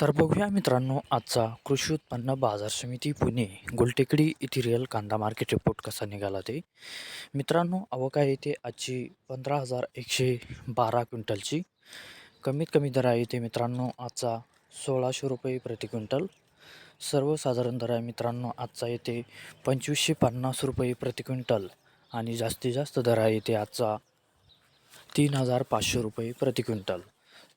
तर बघूया मित्रांनो आजचा कृषी उत्पन्न बाजार समिती पुणे गुलटेकडी इथिरियल कांदा मार्केट रिपोर्ट कसा निघाला ते? मित्रांनो अवका येते आजची पंधरा हजार एकशे बारा क्विंटलची. कमीत कमी दर आहे ते मित्रांनो आजचा सोळाशे रुपये प्रति क्विंटल. सर्वसाधारण दर आहे मित्रांनो आजचा येते पंचवीसशे पन्नास रुपये प्रति क्विंटल. आणि जास्तीत जास्त दर आहे ते आजचा तीन हजार पाचशे रुपये प्रति क्विंटल.